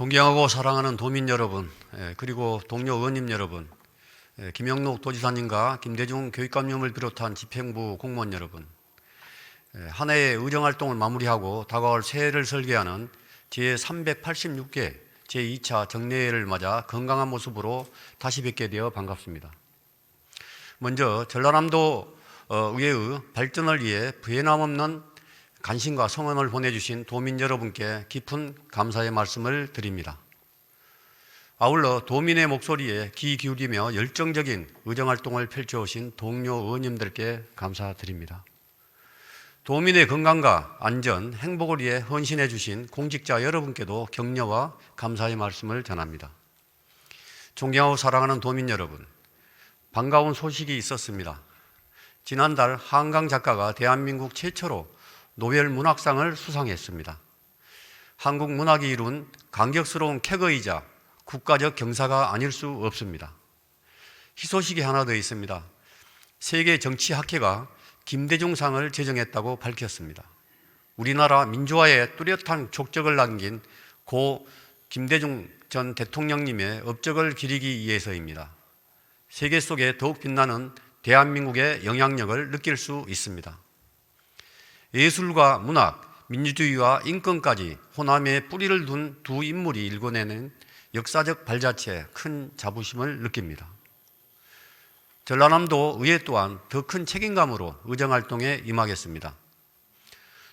존경하고 사랑하는 도민 여러분, 예, 그리고 동료 의원님 여러분, 예, 김영록 도지사님과 김대중 교육감님을 비롯한 집행부 공무원 여러분, 예, 한 해의 의정 활동을 마무리하고 다가올 새해를 설계하는 제 386개 제 2차 정례회를 맞아 건강한 모습으로 다시 뵙게 되어 반갑습니다. 먼저 전라남도 어, 의회의 발전을 위해 부해남 없는 관심과 성원을 보내주신 도민 여러분께 깊은 감사의 말씀을 드립니다. 아울러 도민의 목소리에 귀 기울이며 열정적인 의정활동을 펼쳐오신 동료 의원님들께 감사드립니다. 도민의 건강과 안전, 행복을 위해 헌신해 주신 공직자 여러분께도 격려와 감사의 말씀을 전합니다. 존경하고 사랑하는 도민 여러분, 반가운 소식이 있었습니다. 지난달 한강 작가가 대한민국 최초로 노벨 문학상을 수상했습니다. 한국 문학이 이룬 감격스러운 쾌거이자 국가적 경사가 아닐 수 없습니다. 희소식이 하나 더 있습니다. 세계 정치학회가 김대중상을 제정했다고 밝혔습니다. 우리나라 민주화에 뚜렷한 족적을 남긴 고 김대중 전 대통령님의 업적을 기리기 위해서입니다. 세계 속에 더욱 빛나는 대한민국의 영향력을 느낄 수 있습니다. 예술과 문학, 민주주의와 인권까지 호남에 뿌리를 둔 두 인물이 일궈내는 역사적 발자취에 큰 자부심을 느낍니다. 전라남도 의회 또한 더 큰 책임감으로 의정활동에 임하겠습니다.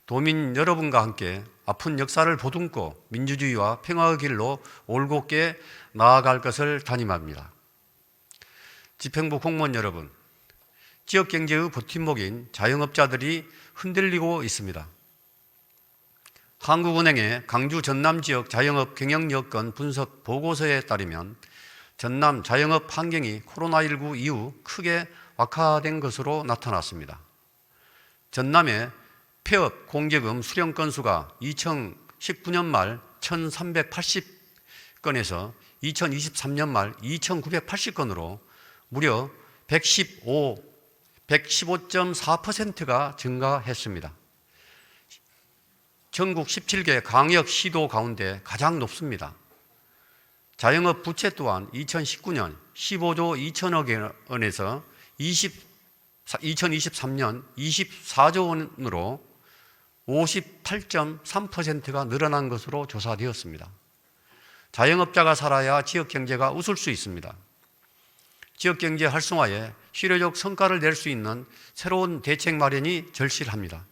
도민 여러분과 함께 아픈 역사를 보듬고 민주주의와 평화의 길로 올곧게 나아갈 것을 다짐합니다. 집행부 공무원 여러분, 지역 경제의 버팀목인 자영업자들이 흔들리고 있습니다. 한국은행의 강주 전남 지역 자영업 경영 여건 분석 보고서에 따르면 전남 자영업 환경이 코로나19 이후 크게 악화된 것으로 나타났습니다. 전남의 폐업 공제금 수령 건수가 2019년 말 1,380건에서 2023년 말 2,980건으로 무려 115, 115.4%가 증가했습니다. 전국 17개 광역 시도 가운데 가장 높습니다. 자영업 부채 또한 2019년 15조 2천억 원에서 20, 2023년 24조 원으로 58.3%가 늘어난 것으로 조사되었습니다. 자영업자가 살아야 지역 경제가 웃을 수 있습니다. 지역 경제 활성화에 실효적 성과를 낼 수 있는 새로운 대책 마련이 절실합니다.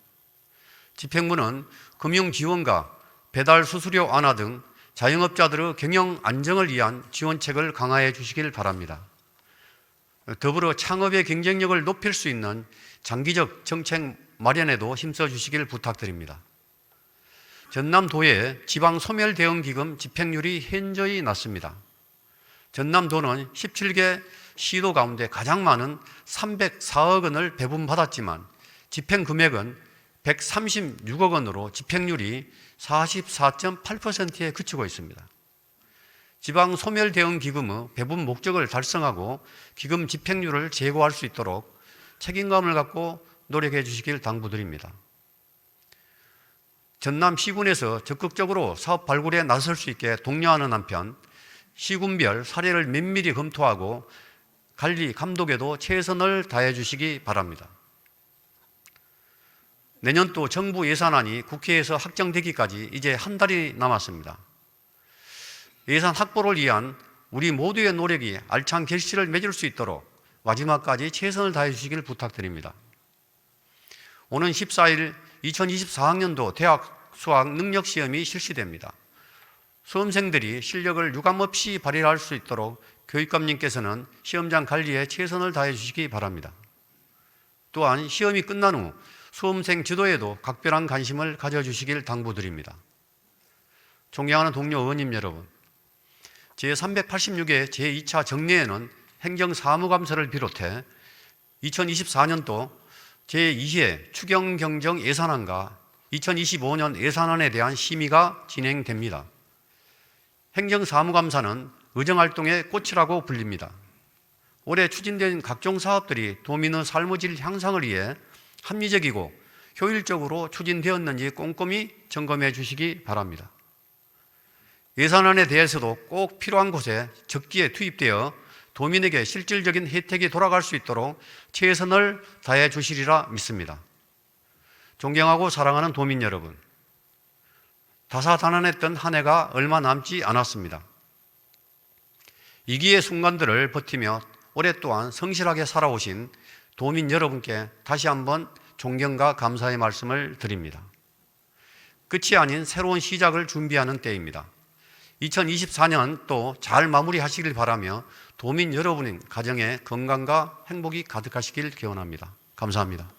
집행부는 금융 지원과 배달 수수료 완화 등 자영업자들의 경영 안정을 위한 지원책을 강화해 주시길 바랍니다. 더불어 창업의 경쟁력을 높일 수 있는 장기적 정책 마련에도 힘써 주시길 부탁드립니다. 전남도의 지방 소멸 대응 기금 집행률이 현저히 낮습니다. 전남도는 17개 시도 가운데 가장 많은 304억 원을 배분받았지만 집행 금액은 136억 원으로 집행률이 44.8%에 그치고 있습니다. 지방 소멸 대응 기금의 배분 목적을 달성하고 기금 집행률을 제고할 수 있도록 책임감을 갖고 노력해 주시길 당부드립니다. 전남 시군에서 적극적으로 사업 발굴에 나설 수 있게 독려하는 한편 시군별 사례를 면밀히 검토하고 관리 감독에도 최선을 다해 주시기 바랍니다. 내년도 정부 예산안이 국회에서 확정되기까지 이제 한 달이 남았습니다. 예산 확보를 위한 우리 모두의 노력이 알찬 결실을 맺을 수 있도록 마지막까지 최선을 다해 주시길 부탁드립니다. 오는 14일 2024학년도 대학 수학 능력 시험이 실시됩니다. 수험생들이 실력을 유감없이 발휘할 수 있도록 교육감님께서는 시험장 관리에 최선을 다해 주시기 바랍니다. 또한 시험이 끝난 후 수험생 지도에도 각별한 관심을 가져주시길 당부드립니다. 존경하는 동료 의원님 여러분, 제386회 제2차 정례에는 행정사무감사를 비롯해 2024년도 제2회 추경경정 예산안과 2025년 예산안에 대한 심의가 진행됩니다. 행정사무감사는 의정활동의 꽃이라고 불립니다. 올해 추진된 각종 사업들이 도민의 삶의 질 향상을 위해 합리적이고 효율적으로 추진되었는지 꼼꼼히 점검해 주시기 바랍니다. 예산안에 대해서도 꼭 필요한 곳에 적기에 투입되어 도민에게 실질적인 혜택이 돌아갈 수 있도록 최선을 다해 주시리라 믿습니다. 존경하고 사랑하는 도민 여러분, 다사다난했던 한 해가 얼마 남지 않았습니다. 위기의 순간들을 버티며 오랫동안 성실하게 살아오신 도민 여러분께 다시 한번 존경과 감사의 말씀을 드립니다. 끝이 아닌 새로운 시작을 준비하는 때입니다. 2024년 또 잘 마무리하시길 바라며 도민 여러분의 가정에 건강과 행복이 가득하시길 기원합니다. 감사합니다.